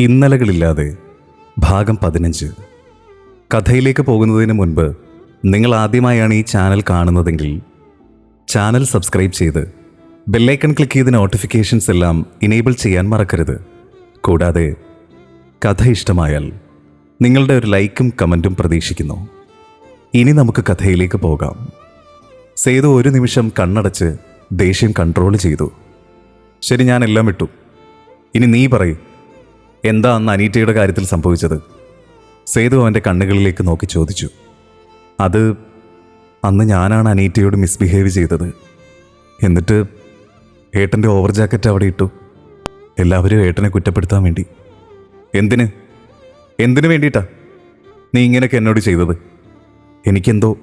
ഇന്നലകളില്ലാതെ ഭാഗം പതിനഞ്ച്. കഥയിലേക്ക് പോകുന്നതിന് മുൻപ് നിങ്ങൾ ആദ്യമായാണ് ഈ ചാനൽ കാണുന്നതെങ്കിൽ ചാനൽ സബ്സ്ക്രൈബ് ചെയ്ത് ബെല്ലൈക്കൺ ക്ലിക്ക് ചെയ്ത് നോട്ടിഫിക്കേഷൻസ് എല്ലാം ഇനേബിൾ ചെയ്യാൻ മറക്കരുത്. കൂടാതെ കഥ ഇഷ്ടമായാൽ നിങ്ങളുടെ ഒരു ലൈക്കും കമന്റും പ്രതീക്ഷിക്കുന്നു. ഇനി നമുക്ക് കഥയിലേക്ക് പോകാം. സേതു ഒരു നിമിഷം കണ്ണടച്ച് ദേഷ്യം കൺട്രോൾ ചെയ്തു. ശരി ഞാൻ എല്ലാം വിട്ടു. ഇനി നീ പറയ്. എന്താ അന്ന് അനീറ്റയുടെ കാര്യത്തിൽ സംഭവിച്ചത്? സേതു അവന്റെ കണ്ണുകളിലേക്ക് നോക്കി ചോദിച്ചു. അത് അന്ന് ഞാനാണ് അനീറ്റയോട് മിസ്ബിഹേവ് ചെയ്തത്. എന്നിട്ട് ഏട്ടന്റെ ഓവർ ജാക്കറ്റ് അവിടെ ഇട്ടു. എല്ലാവരും ഏട്ടനെ കുറ്റപ്പെടുത്താൻ വേണ്ടി. എന്തിന്? എന്തിനു വേണ്ടിയിട്ടാ നീ ഇങ്ങനെയൊക്കെ എന്നോട് ചെയ്തത്? എനിക്കെന്തോ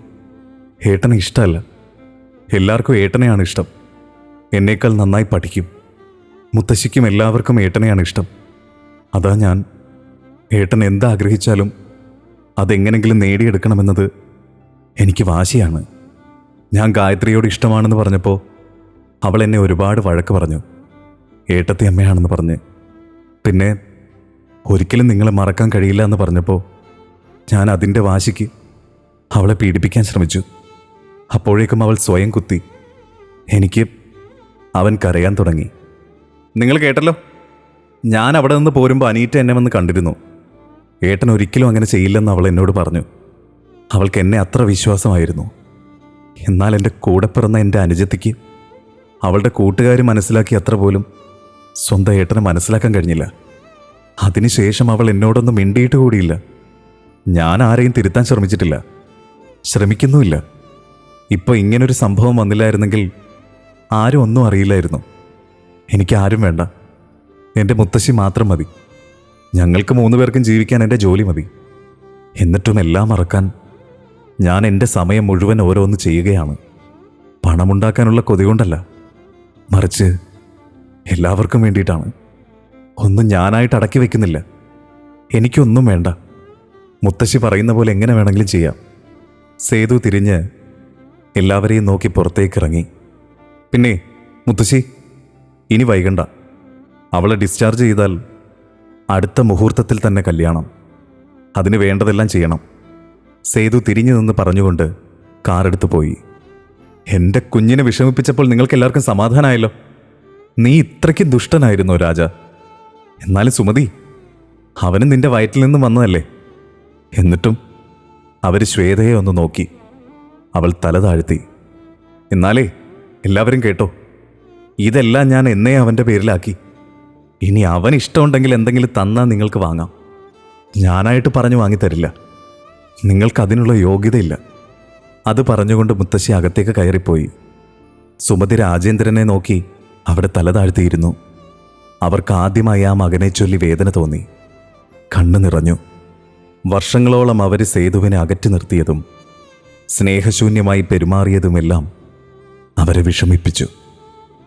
ഏട്ടനെ ഇഷ്ടമല്ല. എല്ലാവർക്കും ഏട്ടനെയാണ് ഇഷ്ടം. എന്നേക്കാൾ നന്നായി പഠിക്കും. മുത്തശ്ശിക്കും എല്ലാവർക്കും ഏട്ടനെയാണ് ഇഷ്ടം. അതാ ഞാൻ. ഏട്ടൻ എന്താഗ്രഹിച്ചാലും അതെങ്ങനെങ്കിലും നേടിയെടുക്കണമെന്നത് എനിക്ക് വാശിയാണ്. ഞാൻ ഗായത്രിയോട് ഇഷ്ടമാണെന്ന് പറഞ്ഞപ്പോൾ അവൾ എന്നെ ഒരുപാട് വഴക്ക് പറഞ്ഞു. ഏട്ടത്തെ അമ്മയാണെന്ന് പറഞ്ഞ്. പിന്നെ ഒരിക്കലും നിങ്ങളെ മറക്കാൻ കഴിയില്ല എന്ന് പറഞ്ഞപ്പോൾ ഞാൻ അതിന്റെ വാശിക്ക് അവളെ പീഡിപ്പിക്കാൻ ശ്രമിച്ചു. അപ്പോഴേക്കും അവൾ സ്വയം കുത്തി. എനിക്ക് അവൻ കരയാൻ തുടങ്ങി. നിങ്ങൾ കേട്ടല്ലോ? ഞാൻ അവിടെ നിന്ന് പോരുമ്പോൾ അനീറ്റ എന്നെ വന്ന് കണ്ടിരുന്നു. ഏട്ടൻ ഒരിക്കലും അങ്ങനെ ചെയ്യില്ലെന്ന് അവൾ എന്നോട് പറഞ്ഞു. അവൾക്ക് എന്നെ അത്ര വിശ്വാസമായിരുന്നു. എന്നാൽ എന്റെ കൂടെ പിറന്ന എന്റെ അനുജത്തിക്ക് അവളുടെ കൂട്ടുകാർ മനസ്സിലാക്കി അത്ര പോലും സ്വന്തം ഏട്ടനെ മനസ്സിലാക്കാൻ കഴിഞ്ഞില്ല. അതിനുശേഷം അവൾ എന്നോടൊന്നും മിണ്ടിയിട്ട് കൂടിയില്ല. ഞാൻ ആരെയും തിരുത്താൻ ശ്രമിച്ചിട്ടില്ല. ശ്രമിക്കുന്നുമില്ല. ഇപ്പോൾ ഇങ്ങനൊരു സംഭവം വന്നില്ലായിരുന്നെങ്കിൽ ആരും ഒന്നും അറിയില്ലായിരുന്നു. എനിക്ക് ആരും വേണ്ട. എന്റെ മുത്തശ്ശി മാത്രം മതി. ഞങ്ങൾക്ക് മൂന്ന് പേർക്കും ജീവിക്കാൻ എന്റെ ജോലി മതി. എന്നിട്ടും എല്ലാം മറക്കാൻ ഞാൻ എന്റെ സമയം മുഴുവൻ ഓരോന്ന് ചെയ്യുകയാണ്. പണമുണ്ടാക്കാനുള്ള കൊതി കൊണ്ടല്ല മറിച്ച് എല്ലാവർക്കും വേണ്ടിയിട്ടാണ്. ഒന്നും ഞാനായിട്ട് അടക്കി വയ്ക്കുന്നില്ല എനിക്കൊന്നും വേണ്ട. മുത്തശ്ശി പറയുന്ന പോലെ എങ്ങനെ വേണമെങ്കിലും ചെയ്യാം. സേതു തിരിഞ്ഞ് എല്ലാവരെയും നോക്കി പുറത്തേക്ക് ഇറങ്ങി. പിന്നെ മുത്തശ്ശി ഇനി വൈകണ്ട. അവളെ ഡിസ്ചാർജ് ചെയ്താൽ അടുത്ത മുഹൂർത്തത്തിൽ തന്നെ കല്യാണം. അതിന് വേണ്ടതെല്ലാം ചെയ്യണം. സേതു തിരിഞ്ഞു നിന്ന് പറഞ്ഞുകൊണ്ട് കാറെടുത്ത് പോയി. എന്റെ കുഞ്ഞിനെ വിഷമിപ്പിച്ചപ്പോൾ നിങ്ങൾക്ക് എല്ലാവർക്കും സമാധാനമായല്ലോ നീ ഇത്രയ്ക്ക് ദുഷ്ടനായിരുന്നു രാജ? എന്നാലും സുമതി അവനും നിന്റെ വയറ്റിൽ നിന്നും വന്നതല്ലേ? എന്നിട്ടും അവർ ശ്വേതയെ ഒന്ന് നോക്കി. അവൾ തല താഴ്ത്തി. എന്നാലേ എല്ലാവരും കേട്ടോ. ഇതെല്ലാം ഞാൻ എന്നേ അവന്റെ പേരിലാക്കി. ഇനി അവൻ ഇഷ്ടമുണ്ടെങ്കിൽ എന്തെങ്കിലും തന്നാൽ നിങ്ങൾക്ക് വാങ്ങാം. ഞാനായിട്ട് പറഞ്ഞു വാങ്ങിത്തരില്ല. നിങ്ങൾക്ക് അതിനുള്ള യോഗ്യതയില്ല. അത് പറഞ്ഞുകൊണ്ട് മുത്തശ്ശി അകത്തേക്ക് കയറിപ്പോയി. സുമതി രാജേന്ദ്രനെ നോക്കി അവിടെ തല താഴ്ത്തിയിരുന്നു. അവർക്ക് ആദ്യമായി ആ മകനെ ചൊല്ലി വേദന തോന്നി. കണ്ണു നിറഞ്ഞു. വർഷങ്ങളോളം അവർ സേതുവിനെ അകറ്റി നിർത്തിയതും സ്നേഹശൂന്യമായി പെരുമാറിയതുമെല്ലാം അവരെ വിഷമിപ്പിച്ചു.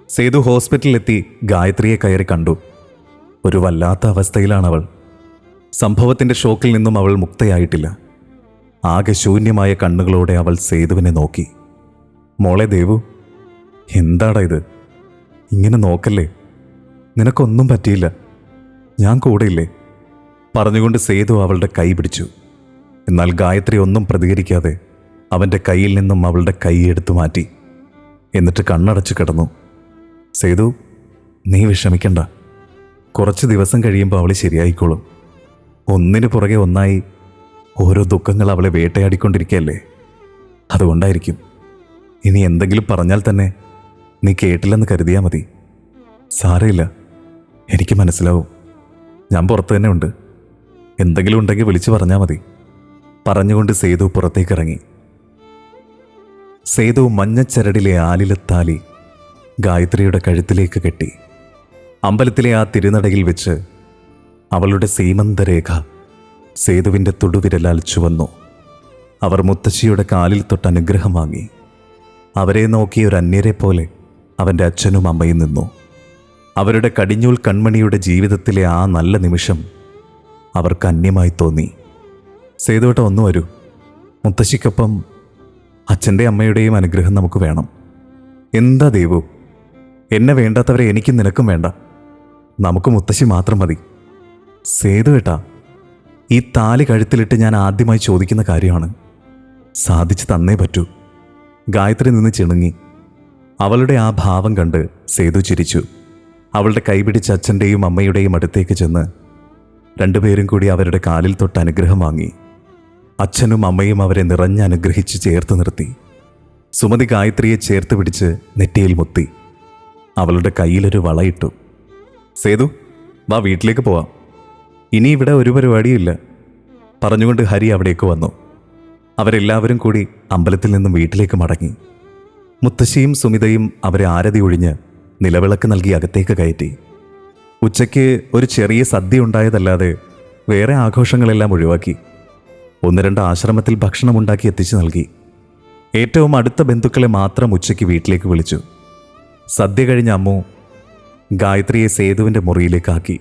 സേതു ഹോസ്പിറ്റലിലെത്തി ഗായത്രിയെ കയറി കണ്ടു. ഒരു വല്ലാത്ത അവസ്ഥയിലാണവൾ. സംഭവത്തിന്റെ ഷോക്കിൽ നിന്നും അവൾ മുക്തയായിട്ടില്ല. ആകെ ശൂന്യമായ കണ്ണുകളോടെ അവൾ സേതുവിനെ നോക്കി. മോളെ ദേവു എന്താടാ ഇത്? ഇങ്ങനെ നോക്കല്ലേ? നിനക്കൊന്നും പറ്റിയില്ല. ഞാൻ കൂടെയില്ലേ? പറഞ്ഞുകൊണ്ട് സേതു അവളുടെ കൈ പിടിച്ചു. എന്നാൽ ഗായത്രി ഒന്നും പ്രതികരിക്കാതെ അവന്റെ കയ്യിൽ നിന്നും അവളുടെ കൈ എടുത്തു മാറ്റി. എന്നിട്ട് കണ്ണടച്ചു കിടന്നു. സേതു നീ വിഷമിക്കണ്ട. കുറച്ച് ദിവസം കഴിയുമ്പോൾ അവൾ ശരിയായിക്കോളും. ഒന്നിനു പുറകെ ഒന്നായി ഓരോ ദുഃഖങ്ങൾ അവളെ വേട്ടയാടിക്കൊണ്ടിരിക്കുകയല്ലേ അതുകൊണ്ടായിരിക്കും. ഇനി എന്തെങ്കിലും പറഞ്ഞാൽ തന്നെ നീ കേട്ടില്ലെന്ന് കരുതിയാൽ മതി. സാറേയില്ല എനിക്ക് മനസ്സിലാവും. ഞാൻ പുറത്ത് തന്നെ ഉണ്ട്. എന്തെങ്കിലും ഉണ്ടെങ്കിൽ വിളിച്ചു പറഞ്ഞാൽ മതി. പറഞ്ഞുകൊണ്ട് സേതു പുറത്തേക്കിറങ്ങി. സേതു മഞ്ഞച്ചരടിലെ ആലിലത്താലി ഗായത്രിയുടെ കഴുത്തിലേക്ക് കെട്ടി. അമ്പലത്തിലെ ആ തിരുനടയിൽ വെച്ച് അവളുടെ സീമന്തരേഖ സേതുവിന്റെ തൊടുവിരലാൽ ചുവന്നു. അവർ മുത്തശ്ശിയുടെ കാലിൽ തൊട്ട് അനുഗ്രഹം വാങ്ങി. അവരെ നോക്കി ഒരു അന്യരെ പോലെ അവന്റെ അച്ഛനും അമ്മയും നിന്നു. അവരുടെ കടിഞ്ഞൂൽ കൺമണിയുടെ ജീവിതത്തിലെ ആ നല്ല നിമിഷം അവർക്ക് അന്യമായി തോന്നി. സേതുവട്ട ഒന്നു വരൂ. മുത്തശ്ശിക്കൊപ്പം അച്ഛന്റെ അമ്മയുടെയും അനുഗ്രഹം നമുക്ക് വേണം. എന്താ ദേവു? എന്നെ വേണ്ടാത്തവരെ എനിക്കും നിനക്കും വേണ്ട. നമുക്ക് മുത്തശ്ശി മാത്രം മതി. സേതു ഏട്ടാ ഈ താലി കഴുത്തിലിട്ട് ഞാൻ ആദ്യമായി ചോദിക്കുന്ന കാര്യമാണ്. സാധിച്ചു തന്നേ പറ്റൂ. ഗായത്രി നിന്ന് ചിണുങ്ങി. അവളുടെ ആ ഭാവം കണ്ട് സേതു ചിരിച്ചു. അവളുടെ കൈപിടിച്ച് അച്ഛന്റെയും അമ്മയുടെയും അടുത്തേക്ക് ചെന്ന് രണ്ടുപേരും കൂടി അവരുടെ കാലിൽ തൊട്ട് അനുഗ്രഹം വാങ്ങി. അച്ഛനും അമ്മയും അവരെ നിറഞ്ഞ് അനുഗ്രഹിച്ച് ചേർത്ത് നിർത്തി. സുമതി ഗായത്രിയെ ചേർത്ത് പിടിച്ച് നെറ്റിയിൽ മുത്തി. അവളുടെ കയ്യിലൊരു വളയിട്ടു സേതു വാ വീട്ടിലേക്ക് പോവാം. ഇനി ഇവിടെ ഒരു പരിപാടിയില്ല. പറഞ്ഞുകൊണ്ട് ഹരി അവിടേക്ക് വന്നു. അവരെല്ലാവരും കൂടി അമ്പലത്തിൽ നിന്നും വീട്ടിലേക്ക് മടങ്ങി. മുത്തശ്ശിയും സുമിതയും അവരെ ആരതി ഒഴിഞ്ഞ് നിലവിളക്ക് നൽകി അകത്തേക്ക് കയറ്റി. ഉച്ചയ്ക്ക് ഒരു ചെറിയ സദ്യ ഉണ്ടായതല്ലാതെ വേറെ ആഘോഷങ്ങളെല്ലാം ഒഴിവാക്കി. ഒന്ന് രണ്ട് ആശ്രമത്തിൽ ഭക്ഷണം ഉണ്ടാക്കി എത്തിച്ചു നൽകി. ഏറ്റവും അടുത്ത ബന്ധുക്കളെ മാത്രം ഉച്ചയ്ക്ക് വീട്ടിലേക്ക് വിളിച്ചു. സദ്യ കഴിഞ്ഞ അമ്മു ഗായത്രിയെ സേതുവിന്റെ മുറിയിലേക്കാക്കി.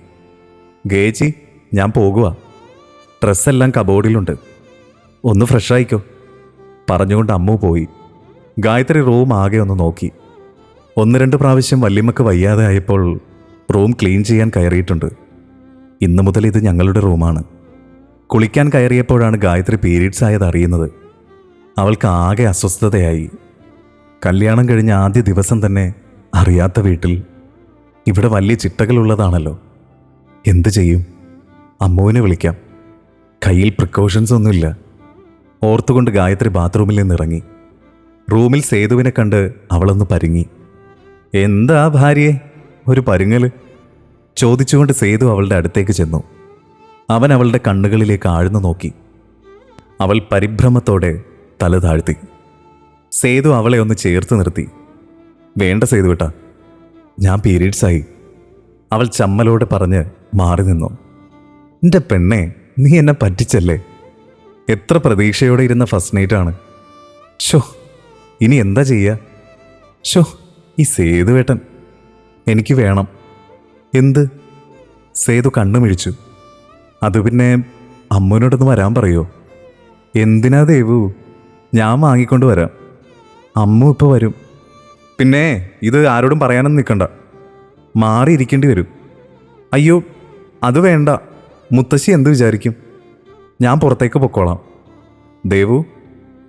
ഗേജി ഞാൻ പോകുക ഡ്രസ്സെല്ലാം കബോർഡിലുണ്ട്. ഒന്ന് ഫ്രഷായിക്കോ. പറഞ്ഞുകൊണ്ട് അമ്മു പോയി. ഗായത്രി റൂം ആകെ ഒന്ന് നോക്കി. ഒന്ന് രണ്ട് പ്രാവശ്യം വല്യമ്മക്ക് വയ്യാതെ ആയപ്പോൾ റൂം ക്ലീൻ ചെയ്യാൻ കയറിയിട്ടുണ്ട്. ഇന്നു മുതൽ ഇത് ഞങ്ങളുടെ റൂമാണ്. കുളിക്കാൻ കയറിയപ്പോഴാണ് ഗായത്രി പീരീഡ്സ് ആയത് അറിയുന്നത്. അവൾക്ക് ആകെ അസ്വസ്ഥതയായി. കല്യാണം കഴിഞ്ഞ ആദ്യ ദിവസം തന്നെ അറിയാത്ത വീട്ടിൽ ഇവിടെ വലിയ ചിട്ടകളുള്ളതാണല്ലോ. എന്തു ചെയ്യും? അമ്മുവിനെ വിളിക്കാം. കയ്യിൽ പ്രിക്കോഷൻസ് ഒന്നുമില്ല. ഓർത്തുകൊണ്ട് ഗായത്രി ബാത്റൂമിൽ നിന്നിറങ്ങി. റൂമിൽ സേതുവിനെ കണ്ട് അവളൊന്ന് പരുങ്ങി. എന്താ ഭാര്യയെ ഒരു പരുങ്ങൽ? ചോദിച്ചുകൊണ്ട് സേതു അവളുടെ അടുത്തേക്ക് ചെന്നു. അവൻ അവളുടെ കണ്ണുകളിലേക്ക് ആഴ്ന്നു നോക്കി. അവൾ പരിഭ്രമത്തോടെ തല താഴ്ത്തി. സേതു അവളെ ഒന്ന് ചേർത്ത് നിർത്തി. വേണ്ട സേതു വിട്ട ഞാൻ പീരീഡ്സായി. അവൾ ചമ്മലോടെ പറഞ്ഞ് മാറി നിന്നു. എന്റെ പെണ്ണെ നീ എന്നെ പറ്റിച്ചല്ലേ? എത്ര പ്രതീക്ഷയോടെ ഇരുന്ന ഫസ്റ്റ് നൈറ്റാണ്. ഷോ ഇനി എന്താ ചെയ്യുക ഷോ ഈ സേതുവേട്ടൻ എനിക്ക് വേണം. എന്ത്? സേതു കണ്ണുമിഴിച്ചു. അത് പിന്നെ അമ്മുവിനോടൊന്ന് വരാൻ പറയോ? എന്തിനാ ദേവു? ഞാൻ വാങ്ങിക്കൊണ്ട് വരാം. അമ്മു ഇപ്പോൾ വരും. പിന്നെ ഇത് ആരോടും പറയാനൊന്നും നിൽക്കണ്ട. മാറിയിരിക്കേണ്ടി വരും. അയ്യോ അത് വേണ്ട. മുത്തശ്ശി എന്ത് വിചാരിക്കും? ഞാൻ പുറത്തേക്ക് പൊക്കോളാം. ദേവു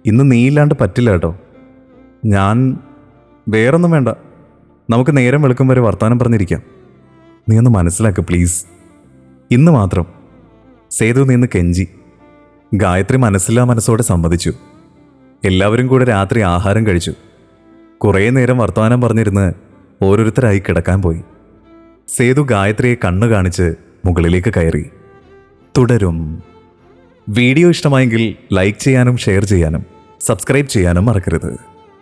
ഇന്ന് നീ ഇല്ലാണ്ട് പറ്റില്ല കേട്ടോ. ഞാൻ വേറൊന്നും വേണ്ട. നമുക്ക് നേരം വെളുക്കും വരെ വർത്തമാനം പറഞ്ഞിരിക്കാം. നീ ഒന്ന് മനസ്സിലാക്ക് പ്ലീസ്. ഇന്ന് മാത്രം. സേതു നിന്ന് കെഞ്ചി. ഗായത്രി മനസ്സില്ലാ മനസ്സോടെ സമ്മതിച്ചു. എല്ലാവരും കൂടെ രാത്രി ആഹാരം കഴിച്ചു. കുറേ നേരം വർത്തമാനം പറഞ്ഞിരുന്ന് ഓരോരുത്തരായി കിടക്കാൻ പോയി. സേതു ഗായത്രിയെ കണ്ണു കാണിച്ച് മുകളിലേക്ക് കയറി. തുടരും. വീഡിയോ ഇഷ്ടമായെങ്കിൽ ലൈക്ക് ചെയ്യാനും ഷെയർ ചെയ്യാനും സബ്സ്ക്രൈബ് ചെയ്യാനും മറക്കരുത്.